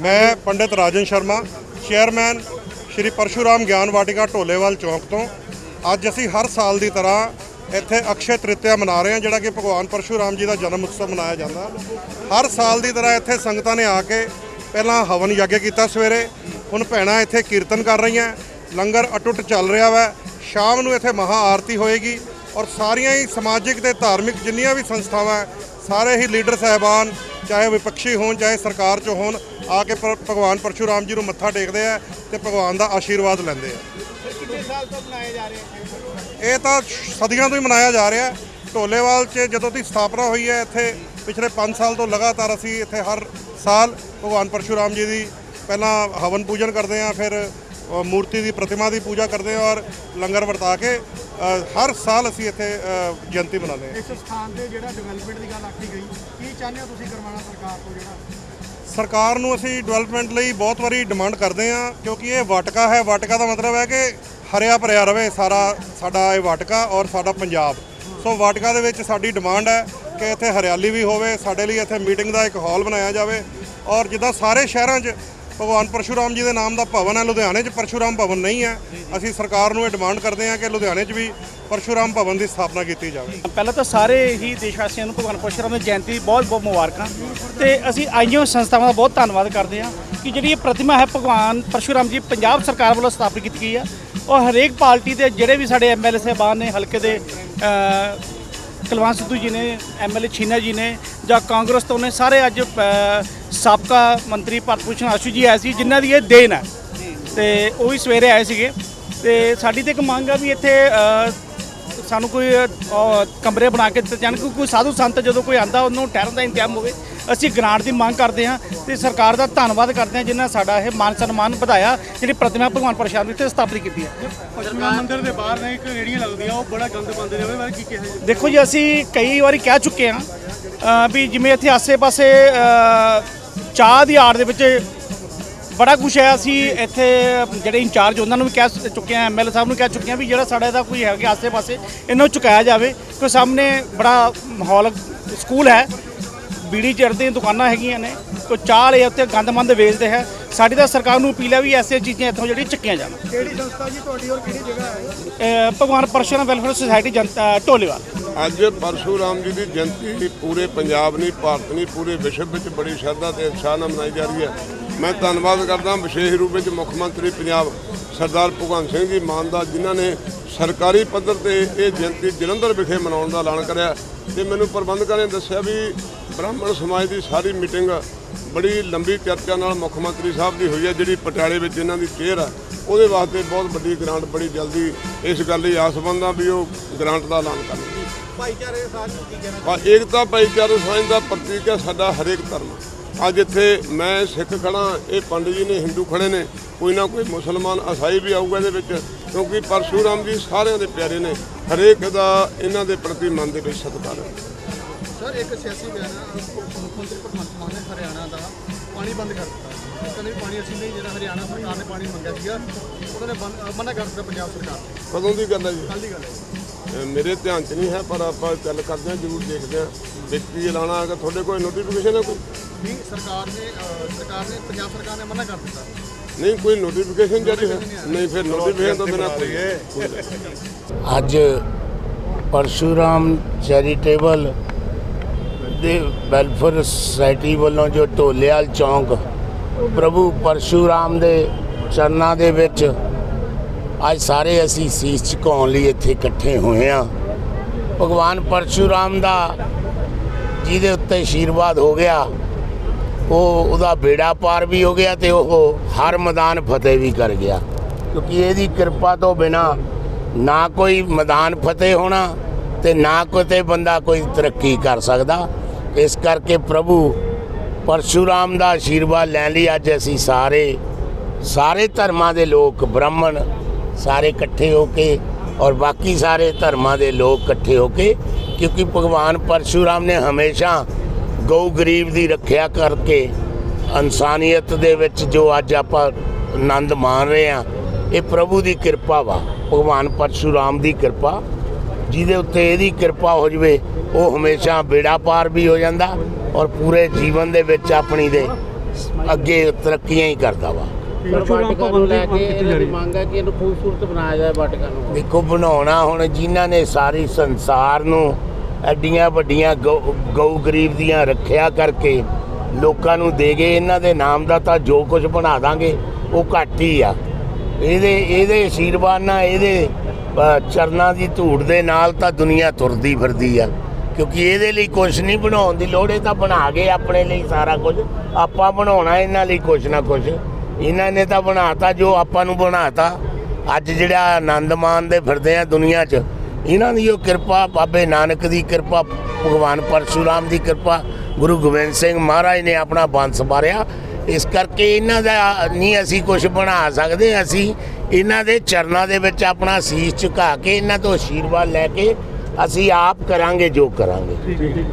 ਮੈਂ ਪੰਡਿਤ ਰਾਜਨ ਸ਼ਰਮਾ ਚੇਅਰਮੈਨ ਸ਼੍ਰੀ ਪਰਸ਼ੂਰਾਮ ਗਿਆਨ ਵਾਟਿਕਾ ਢੋਲੇਵਾਲ ਚੌਂਕ ਤੋਂ। ਅੱਜ ਅਸੀਂ ਹਰ ਸਾਲ ਦੀ ਤਰ੍ਹਾਂ ਇੱਥੇ ਅਕਸ਼ੇ ਤ੍ਰਿਤਿਆ ਮਨਾ ਰਹੇ ਹਾਂ, ਜਿਹੜਾ ਕਿ ਭਗਵਾਨ ਪਰਸ਼ੂਰਾਮ ਜੀ ਦਾ ਜਨਮ ਉਤਸਵ ਮਨਾਇਆ ਜਾਂਦਾ। ਹਰ ਸਾਲ ਦੀ ਤਰ੍ਹਾਂ ਇੱਥੇ ਸੰਗਤਾਂ ਨੇ ਆ ਕੇ ਪਹਿਲਾਂ ਹਵਨ ਯੱਗ ਕੀਤਾ ਸਵੇਰੇ, ਹੁਣ ਭੈਣਾਂ ਇੱਥੇ ਕੀਰਤਨ ਕਰ ਰਹੀਆਂ, ਲੰਗਰ ਅਟੁੱਟ ਚੱਲ ਰਿਹਾ ਵਾ, ਸ਼ਾਮ ਨੂੰ ਇੱਥੇ ਮਹਾ ਆਰਤੀ ਹੋਏਗੀ ਔਰ ਸਾਰੀਆਂ ਹੀ ਸਮਾਜਿਕ ਤੇ ਧਾਰਮਿਕ ਜਿੰਨੀਆਂ ਵੀ ਸੰਸਥਾਵਾਂ, ਸਾਰੇ ਹੀ ਲੀਡਰ ਸਾਹਿਬਾਨ, ਚਾਹੇ ਵਿਪਕਸ਼ੀ ਹੋਣ, ਚਾਹੇ ਸਰਕਾਰ ਚ ਹੋਣ ਆ ਕੇ ਭਗਵਾਨ ਪਰਸ਼ੂਰਾਮ ਜੀ ਨੂੰ ਮੱਥਾ ਟੇਕਦੇ ਆ ਤੇ ਭਗਵਾਨ ਦਾ ਆਸ਼ੀਰਵਾਦ ਲੈਂਦੇ ਆ। ਕਿੰਨੇ ਸਾਲ ਤੋਂ ਮਨਾਏ ਜਾ ਰਹੇ ਹੈ ਇਹ ਤਾਂ ਸਦੀਆਂ ਤੋਂ ਹੀ ਮਨਾਇਆ ਜਾ ਰਿਹਾ। ਹੈ ਢੋਲੇਵਾਲ 'ਚ ਜਦੋਂ ਦੀ ਸਥਾਪਨਾ ਹੋਈ ਹੈ ਇੱਥੇ ਪਿਛਲੇ 5 ਸਾਲ ਤੋਂ ਲਗਾਤਾਰ ਅਸੀਂ ਇੱਥੇ ਹਰ ਸਾਲ ਭਗਵਾਨ ਪਰਸ਼ੂਰਾਮ ਜੀ ਦੀ ਪਹਿਲਾਂ ਹਵਨ ਪੂਜਨ ਕਰਦੇ ਹਾਂ ਫਿਰ ਅ, ਮੂਰਤੀ ਦੀ ਪ੍ਰਤਿਮਾ ਦੀ ਪੂਜਾ ਕਰਦੇ ਹਾਂ ਔਰ ਲੰਗਰ ਵਰਤਾ ਕੇ ਅ, ਹਰ ਸਾਲ ਅਸੀਂ ਇੱਥੇ ਅ, ਜਯੰਤੀ ਮਨਾਉਂਦੇ ਹਾਂ। ਇਸ ਸਥਾਨ ਤੇ ਜਿਹੜਾ ਡਿਵੈਲਪਮੈਂਟ ਦੀ ਗੱਲ ਆਖੀ ਗਈ ਕੀ ਚਾਹੁੰਦੇ ਹੋ ਤੁਸੀਂ ਕਰਵਾਉਣਾ ਸਰਕਾਰ ਤੋਂ ਜਿਹੜਾ? ਸਰਕਾਰ ਨੂੰ ਅਸੀਂ ਡਿਵੈਲਪਮੈਂਟ ਲਈ ਬਹੁਤ ਵਾਰੀ ਡਿਮਾਂਡ ਕਰਦੇ ਹਾਂ, ਕਿਉਂਕਿ ਇਹ ਵਾਟਕਾ ਹੈ। ਵਾਟਕਾ ਦਾ ਮਤਲਬ ਹੈ ਕਿ ਹਰਿਆ ਭਰਿਆ ਰਵੇ ਸਾਰਾ, ਸਾਡਾ ਇਹ ਵਾਟਕਾ ਔਰ ਸਾਡਾ ਪੰਜਾਬ। ਸੋ ਵਾਟਕਾ ਦੇ ਵਿੱਚ ਸਾਡੀ ਡਿਮਾਂਡ ਹੈ ਕਿ ਇੱਥੇ ਹਰਿਆਲੀ ਵੀ ਹੋਵੇ, ਸਾਡੇ ਲਈ ਇੱਥੇ ਮੀਟਿੰਗ ਦਾ ਇੱਕ ਹਾਲ ਬਣਾਇਆ ਜਾਵੇ। ਔਰ ਜਿੱਦਾਂ ਸਾਰੇ ਸ਼ਹਿਰਾਂ 'ਚ ਭਗਵਾਨ ਪਰਸ਼ੂਰਾਮ ਜੀ ਦੇ ਨਾਮ ਦਾ ਭਵਨ ਹੈ ਲੁਧਿਆਣੇ 'ਚ ਪਰਸ਼ੂਰਾਮ ਭਵਨ ਨਹੀਂ ਹੈ। ਅਸੀਂ ਸਰਕਾਰ ਨੂੰ ਇਹ ਡਿਮਾਂਡ ਕਰਦੇ ਹਾਂ ਕਿ ਲੁਧਿਆਣੇ 'ਚ ਵੀ ਪਰਸ਼ੂਰਾਮ ਭਵਨ ਦੀ ਸਥਾਪਨਾ ਕੀਤੀ ਜਾਵੇ। ਪਹਿਲਾਂ ਤਾਂ ਸਾਰੇ ਹੀ ਦੇਸ਼ ਵਾਸੀਆਂ ਨੂੰ ਭਗਵਾਨ ਪਰਸ਼ੁਰਾਮ ਦੀ ਜਯੰਤੀ ਬਹੁਤ ਬਹੁਤ ਮੁਬਾਰਕਾਂ। ਤੇ ਅਸੀਂ ਆਈਓ ਸੰਸਥਾਵਾਂ ਦਾ ਬਹੁਤ ਧੰਨਵਾਦ ਕਰਦੇ ਹਾਂ ਕਿ ਜਿਹੜੀ ਇਹ ਪ੍ਰਤਿਮਾ ਹੈ ਭਗਵਾਨ ਪਰਸ਼ੁਰਾਮ ਜੀ ਪੰਜਾਬ ਸਰਕਾਰ ਵੱਲੋਂ ਸਥਾਪਿਤ ਕੀਤੀ ਗਈ ਆ ਔਰ ਹਰੇਕ ਪਾਰਟੀ ਦੇ ਜਿਹੜੇ ਵੀ ਸਾਡੇ ਐਮਐਲਏ ਸਾਹਿਬਾਨ ਨੇ ਹਲਕੇ ਦੇ ਅ, ਕੁਲਵੰਤ ਸਿੱਧੂ ਜੀ ਨੇ ਐਮਐਲਏ ਛੀਨਾ ਜੀ ਨੇ ਜਾਂ ਕਾਂਗਰਸ ਤੋਂ ਨੇ ਸਾਰੇ ਅੱਜ ਸਾਬਕਾ ਮੰਤਰੀ ਭਾਰਤ ਭੂਸ਼ਣ ਆਸ਼ੂ ਜੀ ਆਏ ਸੀ ਜਿਨ੍ਹਾਂ ਦੀ ਇਹ ਦੇਣ ਹੈ। ਤੇ ਉਹ ਵੀ ਸਵੇਰੇ ਆਏ ਸੀਗੇ। ਤੇ ਸਾਡੀ ਤੇ ਇੱਕ ਮੰਗ ਆ ਵੀ ਇੱਥੇ ਸਾਨੂੰ ਕੋਈ ਕਮਰੇ ਬਣਾ ਕੇ ਦਿੱਤੇ ਜਾਣ ਕਿਉਂਕਿ ਕੋਈ ਸਾਧੂ ਸੰਤ ਜਦੋਂ ਕੋਈ ਆਂਦਾ ਉਹਨੂੰ ਠਹਿਰਨ ਦਾ ਇੰਤਜ਼ਾਮ ਹੋਵੇ। ਅਸੀਂ ਗ੍ਰਾਂਟ ਦੀ ਮੰਗ ਕਰਦੇ ਹਾਂ ਤੇ ਸਰਕਾਰ ਦਾ ਧੰਨਵਾਦ ਕਰਦੇ ਹਾਂ ਜਿਨ੍ਹਾਂ ਸਾਡਾ ਇਹ ਮਾਨ ਸਨਮਾਨ ਵਧਾਇਆ ਜਿਹੜੀ ਪ੍ਰਤਿਮਾ ਭਗਵਾਨ ਪਰਸ਼ਾਦ ਦੀ ਇੱਥੇ ਸਥਾਪਿਤ ਕੀਤੀ ਹੈ। ਪਰਸ਼ੂਰਾਮ ਮੰਦਿਰ ਦੇ ਬਾਹਰ ਨੇ ਇੱਕ ਰੇੜੀਆਂ ਲੱਗਦੀਆਂ ਉਹ ਬੜਾ ਗੰਦ ਪਾਉਂਦੇ ਨੇ ਉਹਦੇ ਬਾਰੇ ਕੀ ਕਿਹਾ ਜੀ? ਦੇਖੋ ਜੀ ਅਸੀਂ ਕਈ ਵਾਰੀ ਕਹਿ ਚੁੱਕੇ ਹਾਂ ਵੀ ਜਿਵੇਂ ਇੱਥੇ ਆਸੇ-ਪਾਸੇ ਚਾਹ ਦੀ ਆੜ ਦੇ ਵਿੱਚ ਬੜਾ ਕੁਛ ਹੈ। ਅਸੀਂ ਇੱਥੇ ਜਿਹੜੇ ਇੰਚਾਰਜ ਉਹਨਾਂ ਨੂੰ ਵੀ ਕਹਿ ਚੁੱਕੇ ਹਾਂ ਐਮਐਲਏ ਸਾਹਿਬ ਨੂੰ ਕਹਿ ਚੁੱਕੇ ਹਾਂ ਵੀ ਜਿਹੜਾ ਸਾਡਾ ਇਹਦਾ ਕੋਈ ਹੈਗਾ ਆਸੇ-ਪਾਸੇ ਇਹਨਾਂ ਨੂੰ ਚੁਕਾਇਆ ਜਾਵੇ ਕਿਉਂ ਸਾਹਮਣੇ ਬੜਾ ਮਾਹੌਲ ਸਕੂਲ ਹੈ। ਬੀੜੀ ਚਿਰ ਦੀਆਂ ਦੁਕਾਨਾਂ ਹੈਗੀਆਂ ਨੇ ਕੋਈ ਚਾਹ ਵਾਲੇ ਉੱਤੇ ਗੰਦਮੰਦ ਵੇਚਦੇ ਹੈ। ਸਾਡੀ ਤਾਂ ਸਰਕਾਰ ਨੂੰ ਅਪੀਲ ਹੈ ਵੀ ਐਸੀਆਂ ਚੀਜ਼ਾਂ ਇੱਥੋਂ ਜਿਹੜੀਆਂ ਚੱਕੀਆਂ ਜਾਣ। ਕਿਹੜੀ ਸੰਸਥਾ ਜੀ ਤੁਹਾਡੀ ਔਰ ਕਿਹੜੀ ਜਗ੍ਹਾ ਹੈ? ਭਗਵਾਨ ਪਰਸ਼ੁਰਾਮ ਵੈਲਫੇਅਰ ਸੁਸਾਇਟੀ ਜਨਤਾ ਢੋਲੇਵਾਲ। ਅੱਜ ਪਰਸ਼ੂਰਾਮ ਜੀ ਦੀ ਜਯੰਤੀ ਪੂਰੇ ਪੰਜਾਬ ਨਹੀਂ, ਭਾਰਤ ਨਹੀਂ, ਪੂਰੇ ਵਿਸ਼ਵ ਵਿੱਚ ਬੜੀ ਸ਼ਰਧਾ ਤੇ ਉਤਸ਼ਾਹ ਨਾਲ ਮਨਾਈ ਜਾ ਰਹੀ ਹੈ। ਮੈਂ ਧੰਨਵਾਦ ਕਰਦਾ ਵਿਸ਼ੇਸ਼ ਰੂਪ ਵਿੱਚ ਮੁੱਖ ਮੰਤਰੀ ਪੰਜਾਬ ਸਰਦਾਰ ਭਗਵੰਤ ਸਿੰਘ ਜੀ ਮਾਨ ਦਾ, ਜਿਨ੍ਹਾਂ ਨੇ ਸਰਕਾਰੀ ਪੱਧਰ ਤੇ ਇਹ ਜਯੰਤੀ ਜਲੰਧਰ ਵਿਖੇ ਮਨਾਉਣ ਦਾ ਐਲਾਨ ਕਰਿਆ। ਤੇ ਮੈਨੂੰ ਪ੍ਰਬੰਧਕਾਂ ਨੇ ਦੱਸਿਆ ਵੀ ਬ੍ਰਾਹਮਣ ਸਮਾਜ ਦੀ ਸਾਰੀ ਮੀਟਿੰਗ ਬੜੀ ਲੰਬੀ ਚਰਚਾ ਨਾਲ ਮੁੱਖ ਮੰਤਰੀ ਸਾਹਿਬ ਦੀ ਹੋਈ ਹੈ, ਜਿਹੜੀ ਪਟਿਆਲੇ ਵਿੱਚ ਇਹਨਾਂ ਦੀ ਚੇਅਰ ਆ, ਉਹਦੇ ਵਾਸਤੇ ਬਹੁਤ ਵੱਡੀ ਗ੍ਰਾਂਟ ਬੜੀ ਜਲਦੀ ਇਸ ਗੱਲ ਲਈ ਆਸਬੰਦ ਆ ਵੀ ਉਹ ਗ੍ਰਾਂਟ ਦਾ ਐਲਾਨ ਕਰਨਗੇ ਭਾਈਚਾਰੇ ਦੇ ਸਾਥ ਕੀ ਕਹਿਣਾ ਪਰ ਏਕਤਾ ਭਾਈਚਾਰੇ ਸਾਂਝ ਦਾ ਪ੍ਰਤੀਕ ਹੈ ਸਾਡਾ ਹਰੇਕ ਧਰਮ। ਅੱਜ ਇੱਥੇ ਮੈਂ ਸਿੱਖ ਖੜਾ ਇਹ ਪੰਡਿਤ ਜੀ ਨੇ ਹਿੰਦੂ ਖੜੇ ਨੇ ਕੋਈ ਨਾ ਕੋਈ ਮੁਸਲਮਾਨ ਈਸਾਈ ਵੀ ਆਊਗਾ ਇਹਦੇ ਵਿੱਚ ਕਿਉਂਕਿ ਪਰਸ਼ੂਰਾਮ ਜੀ ਸਾਰਿਆਂ ਦੇ ਪਿਆਰੇ ਨੇ ਹਰੇਕ ਦਾ ਇਹਨਾਂ ਦੇ ਪ੍ਰਤੀ ਮਨ ਦੇ ਵਿੱਚ ਸਤਿਕਾਰ ਹੈ। ਸਰ ਇੱਕ ਸਿਆਸੀ ਬਿਆਨ ਮੁੱਖ ਮੰਤਰੀ ਭਗਵੰਤ ਮਾਨ ਨੇ ਹਰਿਆਣਾ ਦਾ ਪਾਣੀ ਬੰਦ ਕਰ ਦਿੱਤਾ। ਕਹਿੰਦੇ ਪਾਣੀ ਅਸੀਂ ਨਹੀਂ ਜਿਹੜਾ ਹਰਿਆਣਾ ਸਰਕਾਰ ਨੇ ਪਾਣੀ ਮੰਗਿਆ ਸੀਗਾ ਉਹਨਾਂ ਨੇ ਬੰਦ- ਮਨਾ ਕਰ ਦਿੱਤਾ ਪੰਜਾਬ ਸਰਕਾਰ ਨੇ। ਕਦੋਂ ਦੀ ਗੱਲ ਹੈ ਜੀ? ਕੱਲ ਦੀ ਗੱਲ ਹੈ। ਮੇਰੇ ਧਿਆਨ 'ਚ ਨਹੀਂ ਹੈ ਪਰ ਆਪਾਂ ਗੱਲ ਕਰਦੇ ਹਾਂ ਜ਼ਰੂਰ ਦੇਖਦੇ ਹਾਂ। ਵਿਅਕਤੀ ਐਲਾਨਾ ਅਗਰ ਤੁਹਾਡੇ ਕੋਲ ਨੋਟੀਫਿਕੇਸ਼ਨ ਹੈ ਕੋਈ? ਵੀ ਸਰਕਾਰ ਨੇ ਸਰਕਾਰ ਨੇ ਪੰਜਾਬ ਸਰਕਾਰ ਨੇ ਮਨਾ ਕਰ ਦਿੱਤਾ। ਨਹੀਂ ਕੋਈ ਨੋਟੀਫਿਕੇਸ਼ਨ ਜਾਰੀ ਹੈ? ਨਹੀਂ ਫਿਰ ਨੋਟੀਫਿਕੇਸ਼ਨ ਤੋਂ ਬਿਨਾਂ ਕੋਈ ਅੱਜ ਪਰਸ਼ੂਰਾਮ ਚੈਰੀਟੇਬਲ ਦੇ ਵੈਲਫੇਅਰ ਸੁਸਾਇਟੀ ਵੱਲੋਂ ਜੋ ਢੋਲੇਵਾਲ ਚੌਂਕ ਪ੍ਰਭੂ ਪਰਸ਼ੂਰਾਮ ਦੇ ਚਰਨਾਂ ਦੇ ਵਿੱਚ ਅੱਜ ਸਾਰੇ ਅਸੀਂ ਸੀਸ ਝੁਕਾਉਣ ਲਈ ਇੱਥੇ ਇਕੱਠੇ ਹੋਏ ਹਾਂ। ਭਗਵਾਨ ਪਰਸ਼ੂਰਾਮ ਦਾ ਜਿਹਦੇ ਉੱਤੇ ਆਸ਼ੀਰਵਾਦ ਹੋ ਗਿਆ, ਉਹ ਉਹਦਾ ਬੇੜਾ ਪਾਰ ਵੀ ਹੋ ਗਿਆ ਤੇ ਉਹ ਹਰ ਮੈਦਾਨ ਫਤਿਹ ਵੀ ਕਰ ਗਿਆ। ਕਿਉਂਕਿ ਇਹਦੀ ਕਿਰਪਾ ਤੋਂ ਬਿਨਾ ਨਾ ਕੋਈ ਮੈਦਾਨ ਫਤਿਹ ਹੋਣਾ ਤੇ ਨਾ ਕੋਈ ਬੰਦਾ ਕੋਈ ਤਰੱਕੀ ਕਰ ਸਕਦਾ। ਇਸ ਕਰਕੇ ਪ੍ਰਭੂ ਪਰਸ਼ੂਰਾਮ ਦਾ ਆਸ਼ੀਰਵਾਦ ਲੈਣ ਲਈ ਅੱਜ ਅਸੀਂ ਸਾਰੇ ਸਾਰੇ ਧਰਮਾਂ ਦੇ ਲੋਕ ਬ੍ਰਾਹਮਣ ਸਾਰੇ ਇਕੱਠੇ ਹੋ ਕੇ ਔਰ ਬਾਕੀ ਸਾਰੇ ਧਰਮਾਂ ਦੇ ਲੋਕ ਇਕੱਠੇ ਹੋ ਕੇ, ਕਿਉਂਕਿ ਭਗਵਾਨ ਪਰਸ਼ੂਰਾਮ ਨੇ ਹਮੇਸ਼ਾ ਗਊ ਗਰੀਬ ਦੀ ਰੱਖਿਆ ਕਰਕੇ ਇਨਸਾਨੀਅਤ ਦੇ ਵਿੱਚ ਜੋ ਅੱਜ ਆਪਾਂ ਆਨੰਦ ਮਾਣ ਰਹੇ ਆ ਇਹ ਪ੍ਰਭੂ ਦੀ ਕਿਰਪਾ ਵਾ, ਭਗਵਾਨ ਪਰਸ਼ੂਰਾਮ ਦੀ ਕਿਰਪਾ। ਜਿਹਦੇ ਉੱਤੇ ਇਹਦੀ ਕਿਰਪਾ ਹੋ ਜਵੇ, ਉਹ ਹਮੇਸ਼ਾ ਬੇੜਾ ਪਾਰ ਵੀ ਹੋ ਜਾਂਦਾ ਔਰ ਪੂਰੇ ਜੀਵਨ ਦੇ ਵਿੱਚ ਆਪਣੀ ਦੇ ਅੱਗੇ ਤਰੱਕੀਆਂ ਹੀ ਕਰਦਾ ਵਾ। ਵਾਟਿਕਾ ਨੂੰ ਲੈ ਕੇ ਇਹਨਾਂ ਦੀ ਮੰਗ ਹੈ ਕਿ ਇਹਨੂੰ ਖੂਬਸੂਰਤ ਬਣਾਇਆ ਜਾਏ ਵਾਟਿਕਾ ਨੂੰ। ਦੇਖੋ ਬਣਾਉਣਾ ਹੁਣ ਜਿਨ੍ਹਾਂ ਨੇ ਸਾਰੀ ਸੰਸਾਰ ਨੂੰ ਐਡੀਆਂ ਵੱਡੀਆਂ ਗਊ ਗਰੀਬ ਦੀਆਂ ਰੱਖਿਆ ਕਰਕੇ ਲੋਕਾਂ ਨੂੰ ਦੇ ਗਏ ਇਹਨਾਂ ਦੇ ਨਾਮ ਦਾ ਤਾਂ ਜੋ ਕੁਝ ਬਣਾ ਦਾਂਗੇ ਉਹ ਘੱਟ ਹੀ ਆ। ਇਹਦੇ ਇਹਦੇ ਆਸ਼ੀਰਵਾਦ ਨਾਲ ਇਹਦੇ ਚਰਨਾਂ ਦੀ ਧੂੜ ਦੇ ਨਾਲ ਤਾਂ ਦੁਨੀਆ ਤੁਰਦੀ ਫਿਰਦੀ ਆ। ਕਿਉਂਕਿ ਇਹਦੇ ਲਈ ਕੁਝ ਨਹੀਂ ਬਣਾਉਣ ਦੀ ਲੋੜ ਇਹ ਤਾਂ ਬਣਾ ਗਏ ਆਪਣੇ ਲਈ ਸਾਰਾ ਕੁਝ। ਆਪਾਂ ਬਣਾਉਣਾ ਇਹਨਾਂ ਲਈ ਕੁਝ ਨਾ ਕੁਝ ਇਹਨਾਂ ਨੇ ਤਾਂ ਬਣਾਤਾ ਜੋ ਆਪਾਂ ਨੂੰ ਬਣਾਤਾ। ਅੱਜ ਜਿਹੜਾ ਆਨੰਦ ਮਾਣਦੇ ਫਿਰਦੇ ਆ ਦੁਨੀਆ 'ਚ, ਇਹਨਾਂ ਦੀ ਉਹ ਕਿਰਪਾ, ਬਾਬੇ ਨਾਨਕ ਦੀ ਕਿਰਪਾ, ਭਗਵਾਨ ਪਰਸ਼ੂਰਾਮ ਦੀ ਕਿਰਪਾ, ਗੁਰੂ ਗੋਬਿੰਦ ਸਿੰਘ ਮਹਾਰਾਜ ਨੇ ਆਪਣਾ ਬੰਸ ਮਾਰਿਆ। ਇਸ ਕਰਕੇ ਇਹਨਾਂ ਦਾ ਨਹੀਂ ਅਸੀਂ ਕੁਝ ਬਣਾ ਸਕਦੇ, ਅਸੀਂ ਇਹਨਾਂ ਦੇ ਚਰਨਾਂ ਦੇ ਵਿੱਚ ਆਪਣਾ ਸੀਸ ਝੁਕਾ ਕੇ, ਇਹਨਾਂ ਤੋਂ ਆਸ਼ੀਰਵਾਦ ਲੈ ਕੇ ਅਸੀਂ ਆਪ ਕਰਾਂਗੇ ਜੋ ਕਰਾਂਗੇ।